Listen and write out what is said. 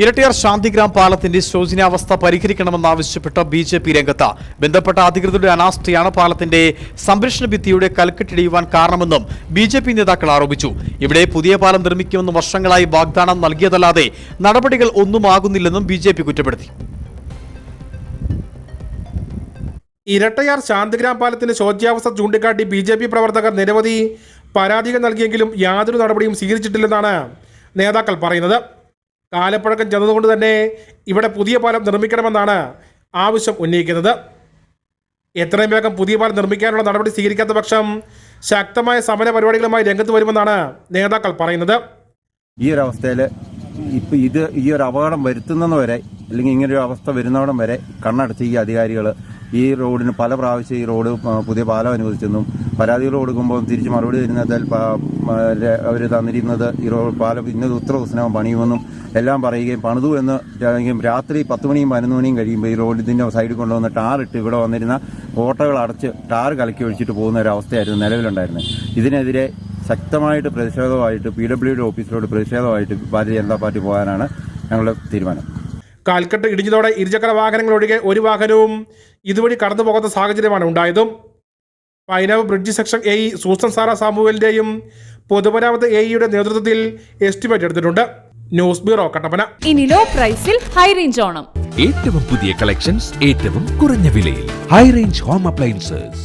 ഇരട്ടിയാർ ശാന്തിഗ്രാം പാലത്തിന്റെ ശോചനീയാവസ്ഥ പരിഹരിക്കണമെന്നാവശ്യപ്പെട്ട ബി ജെ പി രംഗത്ത് ബന്ധപ്പെട്ട അധികൃതരുടെ അനാസ്ഥയാണ് പാലത്തിന്റെ സംരക്ഷണ ഭിത്തിയുടെ കൽക്കെട്ടിടിയുവാൻ കാരണമെന്നും ബി ജെ പി നേതാക്കൾ ആരോപിച്ചു. ഇവിടെ പുതിയ പാലം നിർമ്മിക്കുമെന്ന് വർഷങ്ങളായി വാഗ്ദാനം നൽകിയതല്ലാതെ നടപടികൾ ഒന്നും ആകുന്നില്ലെന്നും ബി ജെ പി കുറ്റപ്പെടുത്തി. ഇരട്ടയാർ ശാന്തിഗ്രാം പാലത്തിന്റെ ശോച്യാവസ്ഥ ചൂണ്ടിക്കാട്ടി ബി ജെ പി പ്രവർത്തകർ നിരവധി പരാതികൾ നൽകിയെങ്കിലും യാതൊരു നടപടിയും സ്വീകരിച്ചിട്ടില്ലെന്നാണ് നേതാക്കൾ പറയുന്നത്. കാലപ്പഴക്കം ചെന്നതുകൊണ്ട് തന്നെ ഇവിടെ പുതിയ പാലം നിർമ്മിക്കണമെന്നാണ് ആവശ്യം ഉന്നയിക്കുന്നത്. എത്രയും വേഗം പുതിയ പാലം നിർമ്മിക്കാനുള്ള നടപടി സ്വീകരിക്കാത്ത പക്ഷം ശക്തമായ സമര പരിപാടികളുമായി രംഗത്ത് വരുമെന്നാണ് നേതാക്കൾ പറയുന്നത്. ഈ ഒരു അവസ്ഥയിൽ ഇപ്പം ഇത് ഈ ഒരു അപകടം വരുത്തുന്നതുവരെ അല്ലെങ്കിൽ ഇങ്ങനൊരു അവസ്ഥ വരുന്നവിടം വരെ കണ്ണടച്ച് ഈ അധികാരികൾ ഈ റോഡിന് പല പ്രാവശ്യം ഈ റോഡ് പുതിയ പാലം അനുവദിച്ചെന്നും പരാതികൾ കൊടുക്കുമ്പോൾ തിരിച്ച് മറുപടി തരുന്നതിൽ അവർ തന്നിരുന്നത് ഈ റോഡ് പാലം ഇന്നത് ഉത്തര ദിവസം പണിയുമെന്നും എല്ലാം പറയുകയും പണിതു എന്ന് രാത്രി പത്ത് മണിയും പതിനൊന്ന് മണിയും കഴിയുമ്പോൾ ഈ റോഡിന്റെ സൈഡിൽ കൊണ്ടുവന്ന് ടാറിട്ട് ഇവിടെ വന്നിരുന്ന ഓട്ടകൾ അടച്ച് ടാർ കലക്കി ഒഴിച്ചിട്ട് പോകുന്ന ഒരു അവസ്ഥയായിരുന്നു നിലവിലുണ്ടായിരുന്നത്. ഇതിനെതിരെ ശക്തമായിട്ട് പ്രതിഷേധമായിട്ട് പി ഡബ്ല്യു ഡി ഓഫീസിലോട് പ്രതിഷേധമായിട്ട് ഭാരതീയ ജനതാ പാർട്ടി പോകാനാണ് ഞങ്ങളുടെ തീരുമാനം. കാൽക്കെട്ട് ഇടിഞ്ഞതോടെ ഇരുചക്ര വാഹനങ്ങൾ ഒഴികെ ഒരു വാഹനവും ഇതുവഴി കടന്നു പോകാത്ത സാഹചര്യമാണ് ഉണ്ടായതും. Painavu bridge section A E Susan Sara സാമുവലിന്റെയും പൊതുമരാമത്ത് എ ഇയുടെ നേതൃത്വത്തിൽ എസ്റ്റിമേറ്റ് എടുത്തിട്ടുണ്ട്. News bureau Kattappana. ഇനി ലോ പ്രൈസിൽ ഹൈ റേഞ്ച് ഓണം. ഏറ്റവും പുതിയ കളക്ഷൻസ് ഏറ്റവും കുറഞ്ഞ വിലയിൽ. High range home appliances.